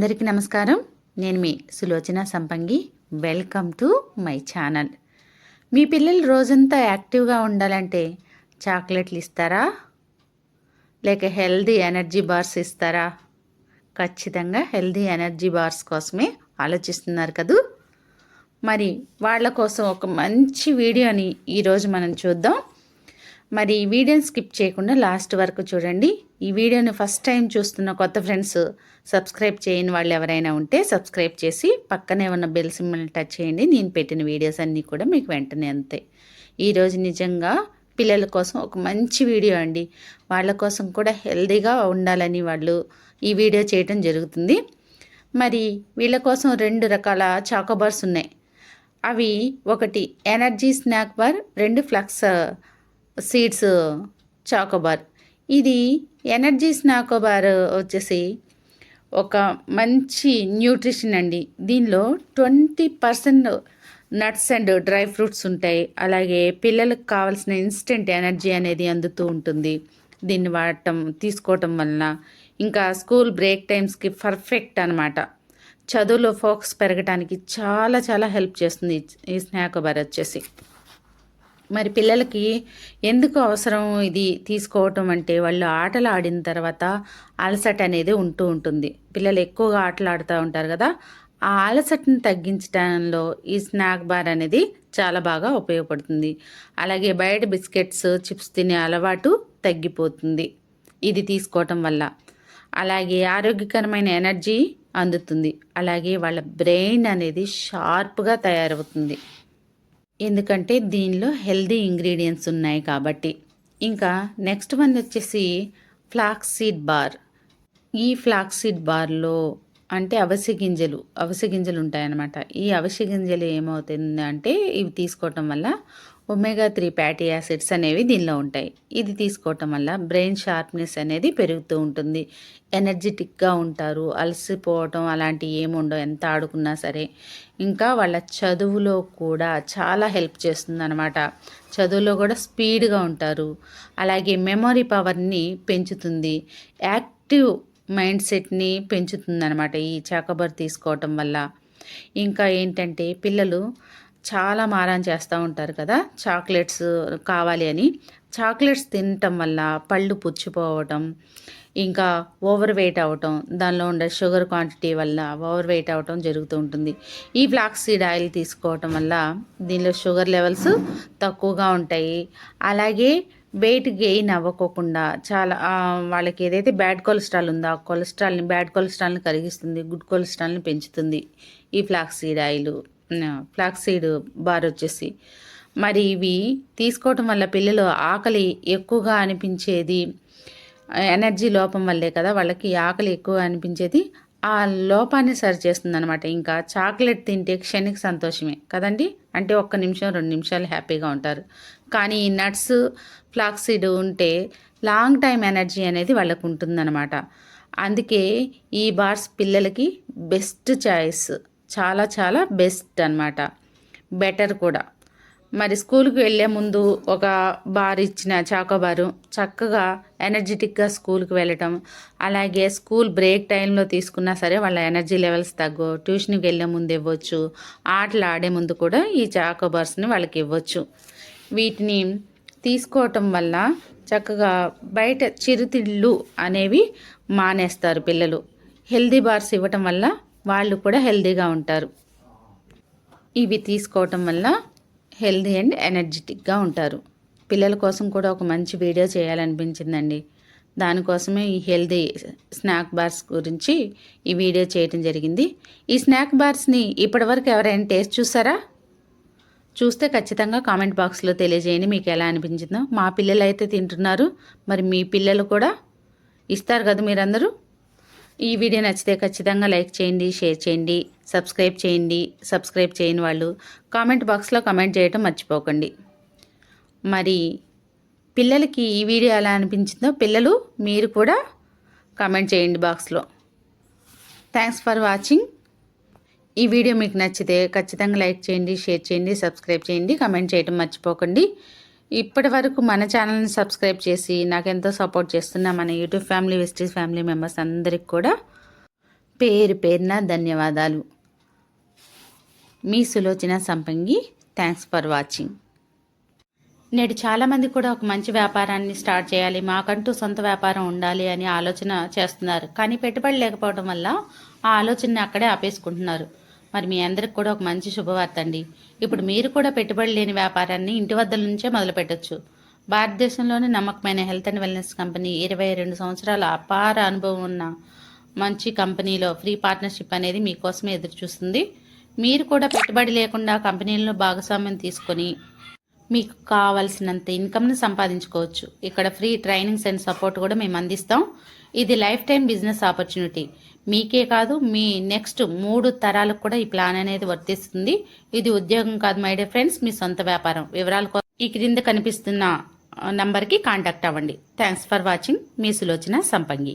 అందరికీ నమస్కారం. నేను మీ Sulochana Sampangi. Welcome to my channel మీ పిల్లలు రోజంతా యాక్టివ్గా ఉండాలంటే చాక్లెట్లు ఇస్తారా? లేక హెల్దీ ఎనర్జీ బార్స్ ఇస్తారా? ఖచ్చితంగా హెల్దీ ఎనర్జీ బార్స్ కోసమే ఆలోచిస్తున్నారు కదూ? మరి వాళ్ళ కోసం ఒక మంచి వీడియోని ఈరోజు మనం చూద్దాం. మరి ఈ వీడియోని స్కిప్ చేయకుండా లాస్ట్ వరకు చూడండి. ఈ వీడియోని ఫస్ట్ టైం చూస్తున్న కొత్త ఫ్రెండ్స్ సబ్స్క్రైబ్ చేయని వాళ్ళు ఎవరైనా ఉంటే సబ్స్క్రైబ్ చేసి పక్కనే ఉన్న బెల్ సింబల్ని టచ్ చేయండి. నేను పెట్టిన వీడియోస్ అన్నీ కూడా మీకు వెంటనే అంతే. ఈరోజు నిజంగా పిల్లల కోసం ఒక మంచి వీడియో అండి. వాళ్ళ కోసం కూడా హెల్దీగా ఉండాలని వాళ్ళు ఈ వీడియో చేయటం జరుగుతుంది. మరి వీళ్ళ కోసం రెండు రకాల చాకోబార్స్ ఉన్నాయి. అవి ఒకటి ఎనర్జీ స్నాక్ బార్ రెండు ఫ్లక్స్ సీడ్స్ చాకోబార్. ఇది ఎనర్జీ స్నాకోబార్ వచ్చేసి ఒక మంచి న్యూట్రిషన్ అండి. దీనిలో twenty percent nuts and dry fruits ఉంటాయి. అలాగే పిల్లలకు కావాల్సిన ఇన్స్టెంట్ ఎనర్జీ అనేది అందుతూ ఉంటుంది. దీన్ని వాడటం తీసుకోవటం వలన ఇంకా స్కూల్ బ్రేక్ టైమ్స్కి పర్ఫెక్ట్ అనమాట చదువులో ఫోకస్ పెరగడానికి చాలా చాలా హెల్ప్ చేస్తుంది ఈ స్నాక్ బార్ వచ్చేసి. మరి పిల్లలకి ఎందుకు అవసరం ఇది తీసుకోవటం అంటే వాళ్ళు ఆటలు ఆడిన తర్వాత అలసట అనేది ఉంటూ ఉంటుంది. పిల్లలు ఎక్కువగా ఆటలు ఆడుతూ ఉంటారు కదా ఆ అలసటను తగ్గించడంలో ఈ స్నాక్ బార్ అనేది చాలా బాగా ఉపయోగపడుతుంది. అలాగే బయట బిస్కెట్స్ చిప్స్ తినే అలవాటు తగ్గిపోతుంది ఇది తీసుకోవటం వల్ల. అలాగే ఆరోగ్యకరమైన ఎనర్జీ అందుతుంది. అలాగే వాళ్ళ బ్రెయిన్ అనేది షార్ప్గా తయారవుతుంది. ఎందుకంటే దీనిలో హెల్దీ ఇంగ్రీడియంట్స్ ఉన్నాయి కాబట్టి. ఇంకా నెక్స్ట్ వన్ వచ్చేసి ఫ్లాక్స్ సీడ్ బార్. ఈ ఫ్లాక్స్ సీడ్ బార్లో అంటే అవిసె గింజలు అవిసె గింజలు ఉంటాయన్నమాట. ఈ అవిసె గింజలు ఏమవుతుంది అంటే ఇవి తీసుకోవటం వల్ల ఒమేగా త్రీ ఫ్యాటీ యాసిడ్స్ అనేవి దీనిలో ఉంటాయి. ఇది తీసుకోవటం వల్ల బ్రెయిన్ షార్ప్నెస్ అనేది పెరుగుతూ ఉంటుంది. ఎనర్జెటిక్గా ఉంటారు. అలసిపోవటం అలాంటివి ఏముండవు ఎంత ఆడుకున్నా సరే. ఇంకా వాళ్ళ చదువులో కూడా చాలా హెల్ప్ చేస్తుంది అనమాట చదువులో కూడా స్పీడ్గా ఉంటారు. అలాగే మెమొరీ పవర్ని పెంచుతుంది. యాక్టివ్ మైండ్ సెట్ని పెంచుతుంది అనమాట ఈ చాకబర్ తీసుకోవటం వల్ల. ఇంకా ఏంటంటే పిల్లలు చాలా మారాన్ చేస్తూ ఉంటారు కదా చాక్లెట్స్ కావాలి అని. చాక్లెట్స్ తినటం వల్ల పళ్ళు పుచ్చిపోవటం ఇంకా ఓవర్ వెయిట్ అవ్వటం దానిలో ఉండే షుగర్ క్వాంటిటీ వల్ల ఓవర్ వెయిట్ అవ్వటం జరుగుతూ ఉంటుంది. ఈ ఫ్లాక్స్ సీడ్ ఆయిల్ తీసుకోవటం వల్ల దీనిలో షుగర్ లెవెల్స్ తక్కువగా ఉంటాయి. అలాగే వెయిట్ గెయిన్ అవ్వకోకుండా చాలా వాళ్ళకి ఏదైతే బ్యాడ్ కొలెస్ట్రాల్ ఉందో ఆ కొలెస్ట్రాల్ని బ్యాడ్ కొలెస్ట్రాల్ని కరిగిస్తుంది గుడ్ కొలెస్ట్రాల్ని పెంచుతుంది ఈ flax seed oil flax seed bar వచ్చేసి. మరి ఇవి తీసుకోవటం వల్ల పిల్లలు ఆకలి ఎక్కువగా అనిపించేది ఎనర్జీ లోపం వల్లే కదా వాళ్ళకి ఆకలి ఎక్కువ అనిపించేది. ఆ లోపాన్ని సరి చేస్తుంది అనమాట ఇంకా చాక్లెట్ తింటే క్షణిక సంతోషమే కదండి? అంటే ఒక్క నిమిషం రెండు నిమిషాలు హ్యాపీగా ఉంటారు. కానీ ఈ నట్స్ ఫ్లాక్సీడ్ ఉంటే లాంగ్ టైం ఎనర్జీ అనేది వాళ్ళకు ఉంటుందన్నమాట అందుకే ఈ బార్స్ పిల్లలకి బెస్ట్ చాయిస్. చాలా చాలా బెస్ట్ అనమాట బెటర్ కూడా. మరి స్కూల్కి వెళ్ళే ముందు ఒక బార్ ఇచ్చిన చాకోబారు చక్కగా ఎనర్జెటిక్గా స్కూల్కి వెళ్ళటం. అలాగే స్కూల్ బ్రేక్ టైంలో తీసుకున్నా సరే వాళ్ళ ఎనర్జీ లెవెల్స్ తగ్గు. ట్యూషన్కి వెళ్ళే ముందు ఇవ్వచ్చు. ఆటలు ఆడే ముందు కూడా ఈ చాకోబార్స్ని వాళ్ళకి ఇవ్వచ్చు. వీటిని తీసుకోవటం వల్ల చక్కగా బయట చిరుతిళ్ళు అనేవి మానేస్తారు పిల్లలు. హెల్దీ బార్స్ ఇవ్వటం వల్ల వాళ్ళు కూడా హెల్దీగా ఉంటారు. ఇవి తీసుకోవటం వల్ల హెల్దీ అండ్ ఎనర్జెటిక్గా ఉంటారు. పిల్లల కోసం కూడా ఒక మంచి వీడియో చేయాలనిపించిందండి. దానికోసమే ఈ హెల్దీ స్నాక్ బార్స్ గురించి ఈ వీడియో చేయటం జరిగింది. ఈ స్నాక్ బార్స్ని ఇప్పటివరకు ఎవరైనా టేస్ట్ చూసారా? చూస్తే ఖచ్చితంగా కామెంట్ బాక్స్లో తెలియజేయండి మీకు ఎలా అనిపించిందో. మా పిల్లలు అయితే తింటున్నారు. మరి మీ పిల్లలు కూడా? ఇస్తారు కదా మీరందరూ? ఈ వీడియో నచ్చితే ఖచ్చితంగా లైక్ చేయండి షేర్ చేయండి సబ్స్క్రైబ్ చేయండి సబ్స్క్రైబ్ చేయని వాళ్ళు కామెంట్ బాక్స్లో కామెంట్ చేయటం మర్చిపోకండి. మరి పిల్లలకి ఈ వీడియో ఎలా అనిపించిందో పిల్లలు మీరు కూడా కామెంట్ చేయండి బాక్స్లో. థ్యాంక్స్ ఫర్ వాచింగ్ ఈ వీడియో మీకు నచ్చితే ఖచ్చితంగా లైక్ చేయండి షేర్ చేయండి సబ్స్క్రైబ్ చేయండి కామెంట్ చేయటం మర్చిపోకండి. ఇప్పటి వరకు మన ఛానల్ని సబ్స్క్రైబ్ చేసి నాకెంతో సపోర్ట్ చేస్తున్న మన యూట్యూబ్ ఫ్యామిలీ వెస్టీస్ ఫ్యామిలీ మెంబర్స్ అందరికి కూడా పేరు పేరున ధన్యవాదాలు. మీ Sulochana Sampangi thanks for watching నేడు చాలామంది కూడా ఒక మంచి వ్యాపారాన్ని స్టార్ట్ చేయాలి మాకంటూ సొంత వ్యాపారం ఉండాలి అని ఆలోచన చేస్తున్నారు. కానీ పెట్టుబడి లేకపోవడం వల్ల ఆ ఆలోచనని అక్కడే ఆపేసుకుంటున్నారు. మరి మీ అందరికి కూడా ఒక మంచి శుభవార్త అండి. ఇప్పుడు మీరు కూడా పెట్టుబడి లేని వ్యాపారాన్ని ఇంటి వద్ద నుంచే మొదలు పెట్టొచ్చు భారతదేశంలోని నమ్మకమైన హెల్త్ అండ్ వెల్నెస్ కంపెనీ ఇరవై రెండు సంవత్సరాల అపార అనుభవం ఉన్న మంచి కంపెనీలో ఫ్రీ పార్ట్నర్షిప్ అనేది మీకోసమే ఎదురు చూస్తుంది మీరు కూడా పెట్టుబడి లేకుండా కంపెనీలను భాగస్వామ్యం తీసుకొని మీకు కావలసినంత ఇన్కమ్ని సంపాదించుకోవచ్చు. ఇక్కడ ఫ్రీ ట్రైనింగ్స్ అండ్ సపోర్ట్ కూడా మేము అందిస్తాం. ఇది లైఫ్ టైం బిజినెస్ ఆపర్చునిటీ. మీకే కాదు మీ నెక్స్ట్ మూడు తరాలకు కూడా ఈ ప్లాన్ అనేది వర్తిస్తుంది. ఇది ఉద్యోగం కాదు మై డియర్ ఫ్రెండ్స్ మీ సొంత వ్యాపారం. వివరాల ఈ క్రింద కనిపిస్తున్న నంబర్కి కాంటాక్ట్ అవ్వండి. థ్యాంక్స్ ఫర్ వాచింగ్ మీ సులోచన సంపంగి.